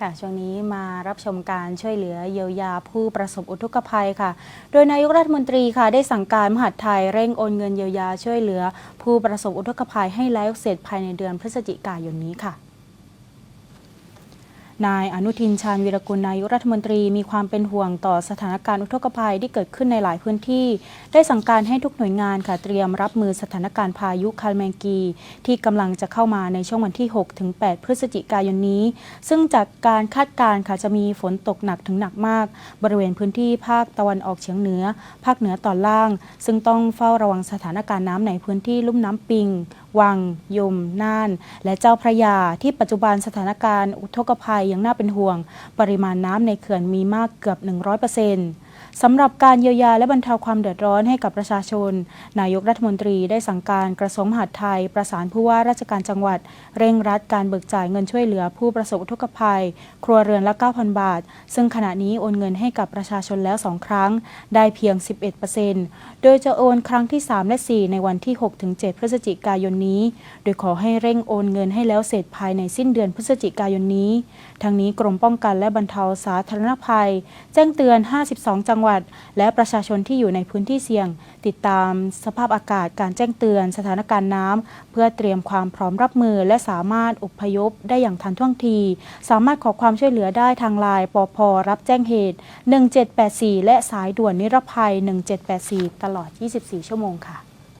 ค่ะช่วงนี้มารับชมการช่วยเหลือเยียวยาผู้ประสบอุทกภัยค่ะ โดยนายกรัฐมนตรีค่ะ ได้สั่งการมหาดไทยเร่งโอนเงินเยียวยาช่วยเหลือ ผู้ประสบอุทกภัยให้แล้วเสร็จภายในเดือนพฤศจิกายนนี้ค่ะ นายอนุทินชาญวีรกุลนายกรัฐมนตรีมีความเป็นห่วงต่อสถานการณ์อุทกภัยที่เกิดขึ้นในหลายพื้นที่ ได้สั่งการให้ทุกหน่วยงานค่ะเตรียมรับมือสถานการณ์พายุคาแมงกี ที่กำลังจะเข้ามาในช่วงวันที่ 6 ถึง 8 พฤศจิกายนนี้ ซึ่งจากการคาดการณ์ค่ะจะมีฝนตกหนักถึงหนักมาก บริเวณพื้นที่ภาคตะวันออกเฉียงเหนือ ภาคเหนือตอนล่าง ซึ่งต้องเฝ้าระวังสถานการณ์น้ำในพื้นที่ลุ่มน้ำปิงวัง ยม น่าน และเจ้าพระยา ที่ปัจจุบันสถานการณ์อุทกภัยยังน่าเป็นห่วง ปริมาณน้ำในเขื่อนมีมากเกือบ 100% สำหรับการเยียวยาและบรรเทาความเดือดร้อนให้กับประชาชน นายกรัฐมนตรีได้สั่งการกระทรวงมหาดไทย ประสานผู้ว่าราชการจังหวัด เร่งรัดการเบิกจ่ายเงินช่วยเหลือผู้ประสบอุทกภัย ครัวเรือนละ 9,000 บาท ซึ่งขณะนี้โอนเงินให้กับประชาชนแล้ว 2 ครั้ง ได้เพียง 11%โดยจะโอนครั้งที่ 3 และ 4 ในวันที่ 6-7 พฤศจิกายนนี้ โดยขอให้เร่งโอนเงินให้แล้วเสร็จภายในสิ้นเดือนพฤศจิกายนนี้ ทั้งนี้กรมป้องกันและบรรเทาสาธารณภัย แจ้งเตือน 52จังหวัด และประชาชนที่อยู่ในพื้นที่เสี่ยง ติดตามสภาพอากาศการแจ้งเตือนสถานการณ์น้ำเพื่อเตรียมความพร้อมรับมือ และสามารถอพยพได้อย่างทันท่วงที สามารถขอความช่วยเหลือได้ทางไลน์ปอพรับแจ้งเหตุ 1784 และสายด่วนนิรภัย 1784 ตลอด 24 ชั่วโมงค่ะ